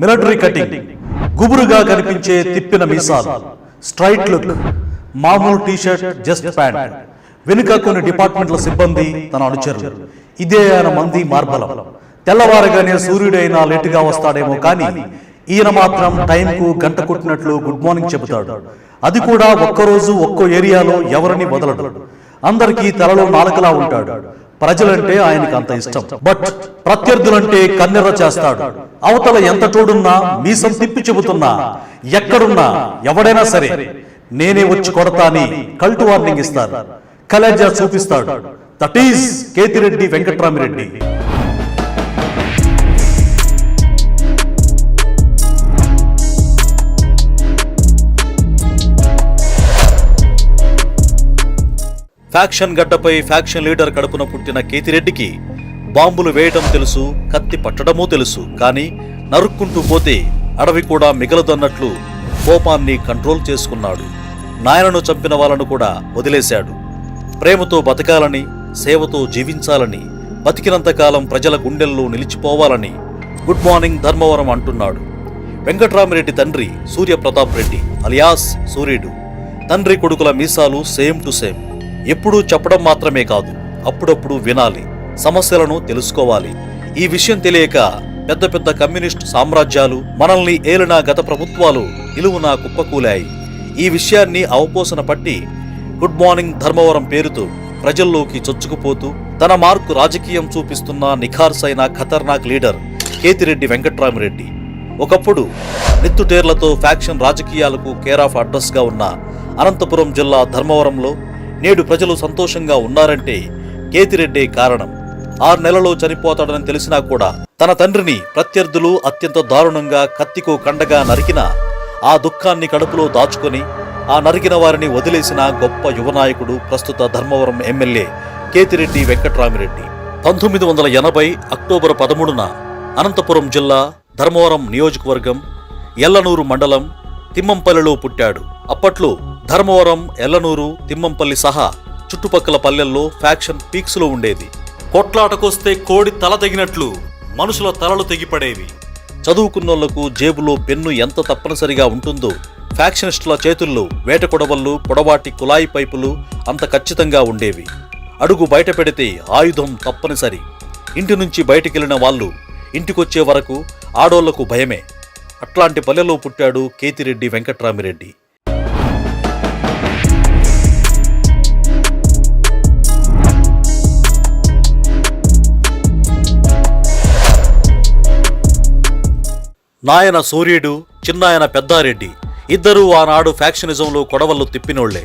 Military cutting గుబురుగా కనిపించే తిప్పిన మీసాలు స్ట్రైట్ లుక్ మామూలు టీషర్ట్ జస్ట్ ప్యాంట్. వెనుక కొన్ని డిపార్ట్మెంట్ల సిబ్బంది తన అనుచరులు. ఇదే ఆయన మంది మార్బలం. తెల్లవారగానే సూర్యుడైనా లేటుగా వస్తాడేమో కానీ ఈయన మాత్రం టైంకు గంట కొట్టినట్లు గుడ్ మార్నింగ్ చెబుతాడు. అది కూడా ఒక్కరోజు ఒక్కో ఏరియాలో ఎవరిని వదలడు. అందరికీ తలలో నాలుకలా ఉంటాడు. ప్రజలంటే ఆయనకి అంత ఇష్టం. బట్ ప్రత్యర్థులంటే కన్నెర్ర చేస్తాడు. అవతల ఎంత చూడున్నా మీసం తిప్పి చెబుతున్నా ఎక్కడున్నా ఎవడైనా సరే నేనే వచ్చి కొడతా అని కల్టు వార్నింగ్ ఇస్తారు. కలేజా చూపిస్తాడు. That is Kethireddy Venkatramireddy. Faction గడ్డపై ఫ్యాక్షన్ లీడర్ కడుపున పుట్టిన కేతిరెడ్డికి బాంబులు వేయటం తెలుసు కత్తి పట్టడమూ తెలుసు కానీ నరుక్కుంటూ పోతే అడవి కూడా మిగలదన్నట్లు కోపాన్ని కంట్రోల్ చేసుకున్నాడు. నాయనను చంపిన వాళ్ళను కూడా వదిలేశాడు. ప్రేమతో బతకాలని సేవతో జీవించాలని బతికినంతకాలం ప్రజల గుండెల్లో నిలిచిపోవాలని గుడ్ మార్నింగ్ ధర్మవరం అంటున్నాడు. వెంకట్రామిరెడ్డి తండ్రి సూర్యప్రతాప్ రెడ్డి అలియాస్ సూర్యుడు. తండ్రి కొడుకుల మీసాలు సేమ్ టు సేమ్. ఎప్పుడూ చెప్పడం మాత్రమే కాదు అప్పుడప్పుడు వినాలి సమస్యలను తెలుసుకోవాలి. ఈ విషయం తెలియక పెద్ద పెద్ద కమ్యూనిస్ట్ సామ్రాజ్యాలు మనల్ని ఏలిన గత ప్రభుత్వాలు నిలువునా కుప్పకూలాయి. ఈ విషయాన్ని అవపోసన పట్టి గుడ్ మార్నింగ్ ధర్మవరం పేరుతో ప్రజల్లోకి చొచ్చుకుపోతూ తన మార్కు రాజకీయం చూపిస్తున్న నిఖార్సైన ఖతర్నాక్ లీడర్ కేతిరెడ్డి వెంకట్రామిరెడ్డి. ఒకప్పుడు నిత్తుటేర్లతో ఫ్యాక్షన్ రాజకీయాలకు కేర్ ఆఫ్ అడ్రస్గా ఉన్న అనంతపురం జిల్లా ధర్మవరంలో నేడు ప్రజలు సంతోషంగా ఉన్నారంటే కేతిరెడ్డే కారణం. ఆరు నెలలో చనిపోతాడని తెలిసినా కూడా తన తండ్రిని ప్రత్యర్థులు అత్యంత దారుణంగా కత్తికో కండగా నరికిన ఆ దుఃఖాన్ని కడుపులో దాచుకొని ఆ నరికిన వారిని వదిలేసిన గొప్ప యువనాయకుడు ప్రస్తుత ధర్మవరం ఎమ్మెల్యే కేతిరెడ్డి వెంకట్రామిరెడ్డి. పంతొమ్మిది వందల ఎనభై అక్టోబర్ పదమూడున అనంతపురం జిల్లా ధర్మవరం నియోజకవర్గం ఎల్లనూరు మండలం తిమ్మంపల్లిలో పుట్టాడు. అప్పట్లో ధర్మవరం ఎల్లనూరు తిమ్మంపల్లి సహా చుట్టుపక్కల పల్లెల్లో ఫ్యాక్షన్ పీక్స్లో ఉండేది. కొట్లాటకొస్తే కోడి తల తెగినట్లు మనుషుల తలలు తెగిపడేవి. చదువుకున్నోళ్ళకు జేబులో పెన్ను ఎంత తప్పనిసరిగా ఉంటుందో ఫ్యాక్షనిస్టుల చేతుల్లో వేట కొడవళ్ళు పొడవాటి కులాయి పైపులు అంత ఖచ్చితంగా ఉండేవి. అడుగు బయట పెడితే ఆయుధం తప్పనిసరి. ఇంటి నుంచి బయటికెళ్ళిన వాళ్ళు ఇంటికొచ్చే వరకు ఆడోళ్ళకు భయమే. అట్లాంటి పల్లెలో పుట్టాడు కేతిరెడ్డి వెంకట్రామిరెడ్డి. నాయన సూర్యుడు చిన్నాయన పెద్దారెడ్డి. ఇద్దరూ ఆనాడు ఫ్యాక్షనిజంలో కొడవళ్ళు తిప్పినోళ్ళే.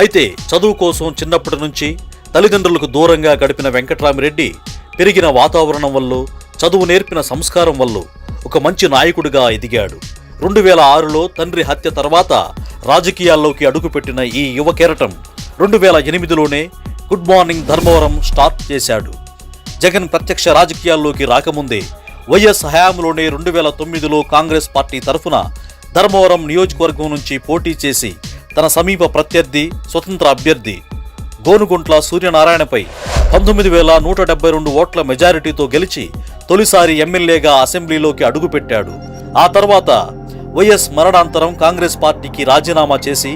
అయితే చదువు కోసం చిన్నప్పటి నుంచి తల్లిదండ్రులకు దూరంగా గడిపిన వెంకట్రామిరెడ్డి పెరిగిన వాతావరణం వల్ల చదువు నేర్పిన సంస్కారం వల్ల ఒక మంచి నాయకుడిగా ఎదిగాడు. రెండు వేల ఆరులో తండ్రి హత్య తర్వాత రాజకీయాల్లోకి అడుగుపెట్టిన ఈ యువ కెరటం రెండు వేల ఎనిమిదిలోనే గుడ్ మార్నింగ్ ధర్మవరం స్టార్ట్ చేశాడు. జగన్ ప్రత్యక్ష రాజకీయాల్లోకి రాకముందే వైఎస్ హయాంలోనే రెండు వేల తొమ్మిదిలో కాంగ్రెస్ పార్టీ తరఫున ధర్మవరం నియోజకవర్గం నుంచి పోటీ చేసి తన సమీప ప్రత్యర్థి స్వతంత్ర అభ్యర్థి గోనుగుంట్ల సూర్యనారాయణపై పంతొమ్మిది వేల నూట డెబ్బై రెండు ఓట్ల మెజారిటీతో గెలిచి తొలిసారి ఎమ్మెల్యేగా అసెంబ్లీలోకి అడుగుపెట్టాడు. ఆ తర్వాత వైఎస్ మరణాంతరం కాంగ్రెస్ పార్టీకి రాజీనామా చేసి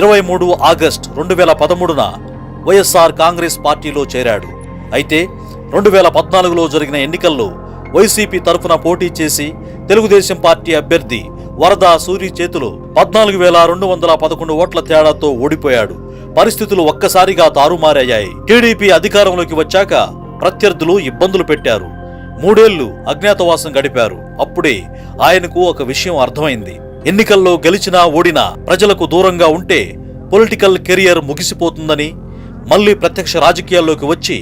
ఇరవై మూడు ఆగస్ట్ రెండు వేల పదమూడున వైఎస్ఆర్ కాంగ్రెస్ పార్టీలో చేరాడు. అయితే రెండు వేల పద్నాలుగులో జరిగిన ఎన్నికల్లో వైసీపీ తరఫున పోటీ చేసి తెలుగుదేశం పార్టీ అభ్యర్థి వరద సూరి చేతిలో పద్నాలుగు వేల రెండు వందల పదకొండు ఓట్ల తేడాతో ఓడిపోయాడు. పరిస్థితులు ఒక్కసారిగా తారుమారయ్యాయి. టీడీపీ అధికారంలోకి వచ్చాక ప్రత్యర్థులు ఇబ్బందులు పెట్టారు. మూడేళ్ళు అజ్ఞాతవాసం గడిపారు. అప్పుడే ఆయనకు ఒక విషయం అర్థమైంది. ఎన్నికల్లో గెలిచినా ఓడినా ప్రజలకు దూరంగా ఉంటే పొలిటికల్ కెరియర్ ముగిసిపోతుందని మళ్ళీ ప్రత్యక్ష రాజకీయాల్లోకి వచ్చి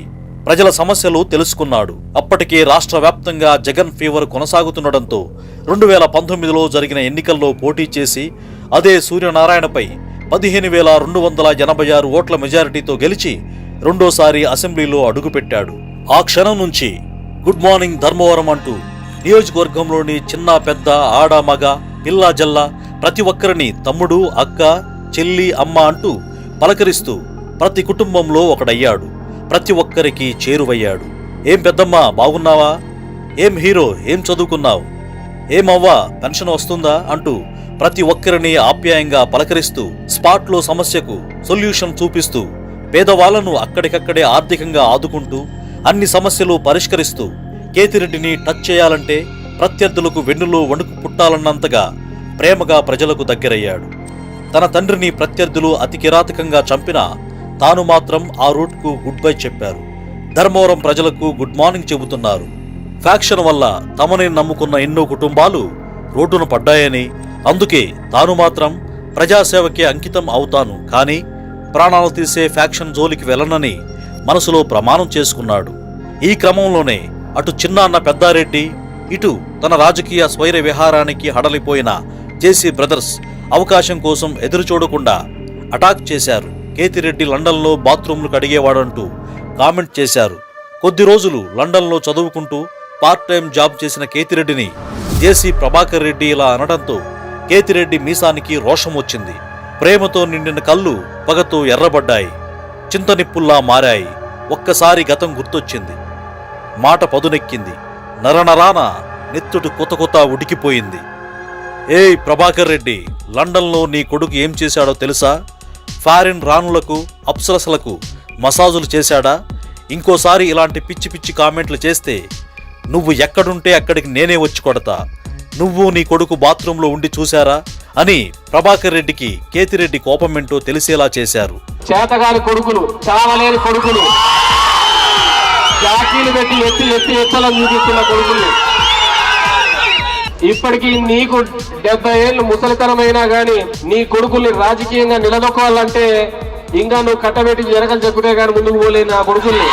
ప్రజల సమస్యలు తెలుసుకున్నాడు. అప్పటికే రాష్ట్ర వ్యాప్తంగా జగన్ ఫీవర్ కొనసాగుతుండటంతో రెండు వేల పంతొమ్మిదిలో జరిగిన ఎన్నికల్లో పోటీ చేసి అదే సూర్యనారాయణపై పదిహేను వేల రెండు వందల ఎనభై ఆరు ఓట్ల మెజారిటీతో గెలిచి రెండోసారి అసెంబ్లీలో అడుగుపెట్టాడు. ఆ క్షణం నుంచి గుడ్ మార్నింగ్ ధర్మవరం అంటూ నియోజకవర్గంలోని చిన్న పెద్ద ఆడ మగ పిల్ల జల్ల ప్రతి ఒక్కరిని తమ్ముడు అక్క చెల్లి అమ్మ అంటూ పలకరిస్తూ ప్రతి కుటుంబంలో ఒకడయ్యాడు. ప్రతి ఒక్కరికి చేరువయ్యాడు. ఏం పెద్దమ్మా బాగున్నావా? ఏం హీరో ఏం చదువుకున్నావు? ఏమవ్వా పెన్షన్ వస్తుందా? అంటూ ప్రతి ఒక్కరిని ఆప్యాయంగా పలకరిస్తూ స్పాట్లో సమస్యకు సొల్యూషన్ చూపిస్తూ పేదవాళ్ళను అక్కడికక్కడే ఆర్థికంగా ఆదుకుంటూ అన్ని సమస్యలు పరిష్కరిస్తూ కేతిరెడ్డిని టచ్ చేయాలంటే ప్రత్యర్థులకు వెన్నులో వణుకు పుట్టాలన్నంతగా ప్రేమగా ప్రజలకు దగ్గరయ్యాడు. తన తండ్రిని ప్రత్యర్థులు అతి కిరాతకంగా చంపినా తాను మాత్రం ఆ రూట్కు గుడ్ బై చెప్పారు. ధర్మవరం ప్రజలకు గుడ్ మార్నింగ్ చెబుతున్నారు. ఫ్యాక్షన్ వల్ల తమని నమ్ముకున్న ఎన్నో కుటుంబాలు రోడ్డున పడ్డాయని అందుకే తాను మాత్రం ప్రజాసేవకే అంకితం అవుతాను కానీ ప్రాణాలు తీసే ఫ్యాక్షన్ జోలికి వెళ్ళనని మనసులో ప్రమాణం చేసుకున్నాడు. ఈ క్రమంలోనే అటు చిన్నాన్న పెద్దారెడ్డి ఇటు తన రాజకీయ స్వైర విహారానికి హడలిపోయిన జేసీ బ్రదర్స్ అవకాశం కోసం ఎదురుచూడకుండా అటాక్ చేశారు. కేతిరెడ్డి లండన్లో బాత్రూంలు కడిగేవాడంటూ కామెంట్ చేశారు. కొద్ది రోజులు లండన్లో చదువుకుంటూ పార్ట్ టైం జాబ్ చేసిన కేతిరెడ్డిని జేసీ ప్రభాకర్ రెడ్డి ఇలా అనడంతో కేతిరెడ్డి మీసానికి రోషం వచ్చింది. ప్రేమతో నిండిన కళ్ళు పగతో ఎర్రబడ్డాయి. చింతనిప్పుల్లా మారాయి. ఒక్కసారి గతం గుర్తొచ్చింది. మాట పదునెక్కింది. నరనరాన నెత్తుడు కొత్త కొత్త ఉడికిపోయింది. ఏయ్ ప్రభాకర్ రెడ్డి లండన్లో నీ కొడుకు ఏం చేశాడో తెలుసా? ఫారిన్ రాణులకు అప్సరసలకు మసాజులు చేశాడా? ఇంకోసారి ఇలాంటి పిచ్చి పిచ్చి కామెంట్లు చేస్తే నువ్వు ఎక్కడుంటే అక్కడికి నేనే వచ్చి కొడతా. నువ్వు నీ కొడుకు బాత్రూంలో ఉండి చూశారా? అని ప్రభాకర్ రెడ్డికి కేతిరెడ్డి కోపమేంటో తెలిసేలా చేశారు. చేతగాని కొడుకులు చావలేని కొడుకులు. జాకీలు పెట్టి ఎత్తి ఎత్తి ఎత్తలం చూపిస్తున్న కొడుకులు. ఇప్పటికీ నీకు డెబ్బై ఏళ్ళు ముసలితనమైనా గాని నీ కొడుకుల్ని రాజకీయంగా నిలదొక్కాలంటే ఇంకా నువ్వు కట్టబెట్టి జరగలు చెప్పుతే కానీ ముందుకు పోలేని నా కొడుకుల్ని.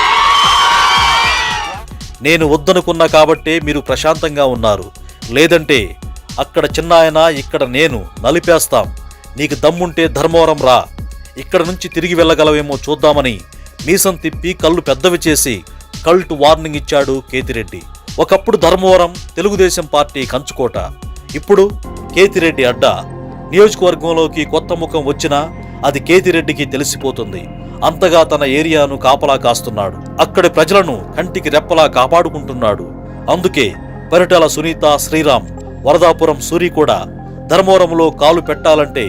నేను వద్దనుకున్నా కాబట్టే మీరు ప్రశాంతంగా ఉన్నారు. లేదంటే అక్కడ చిన్నాయన ఇక్కడ నేను నలిపేస్తాం. నీకు దమ్ముంటే ధర్మవరం రా. ఇక్కడ నుంచి తిరిగి వెళ్ళగలవేమో చూద్దామని మీసం తిప్పి కళ్ళు పెద్దవి చేసి కల్ట్ వార్నింగ్ ఇచ్చాడు కేతిరెడ్డి. ఒకప్పుడు ధర్మవరం తెలుగుదేశం పార్టీ కంచుకోట. ఇప్పుడు కేతిరెడ్డి అడ్డా. నియోజకవర్గంలోకి కొత్త ముఖం వచ్చినా అది కేతిరెడ్డికి తెలిసిపోతుంది. అంతగా తన ఏరియాను కాపలా కాస్తున్నాడు. అక్కడి ప్రజలను కంటికి రెప్పలా కాపాడుకుంటున్నాడు. అందుకే పరిటాల సునీత శ్రీరామ్ వరదాపురం సూరి కూడా ధర్మవరంలో కాలు పెట్టాలంటే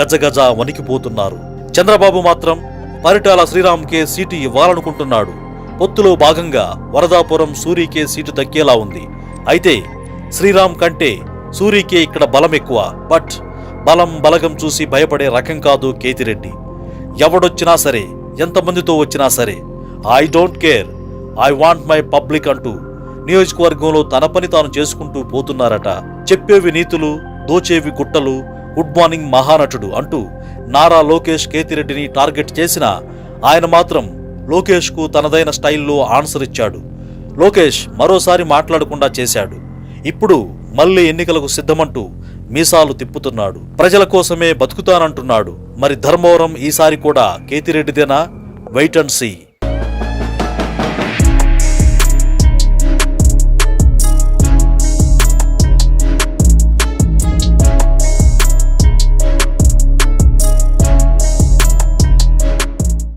గజగజ వణికిపోతున్నారు. చంద్రబాబు మాత్రం పరిటాల శ్రీరామ్కే సీటు ఇవ్వాలనుకుంటున్నాడు. పొత్తులో భాగంగా వరదాపురం సూరికే సీటు దక్కేలా ఉంది. అయితే శ్రీరామ్ కంటే సూరికే ఇక్కడ బలం ఎక్కువ. బట్ బలం బలగం చూసి భయపడే రకం కాదు కేతిరెడ్డి. ఎవడొచ్చినా సరే ఎంతమందితో వచ్చినా సరే I don't care I want my public అంటూ నియోజకవర్గంలో తన పని తాను చేసుకుంటూ పోతున్నారట. చెప్పేవి నీతులు దోచేవి గుట్టలు గుడ్ మార్నింగ్ మహానటుడు అంటూ నారా లోకేష్ కేతిరెడ్డిని టార్గెట్ చేసిన ఆయన మాత్రం లోకేష్కు తనదైన స్టైల్లో ఆన్సర్ ఇచ్చాడు. లోకేష్ మరోసారి మాట్లాడకుండా చేశాడు. ఇప్పుడు మళ్ళీ ఎన్నికలకు సిద్ధమంటూ మీసాలు తిప్పుతున్నాడు. ప్రజల కోసమే బతుకుతానంటున్నాడు. మరి ధర్మవరం ఈసారి కూడా కేతిరెడ్డిదేనా? Wait and see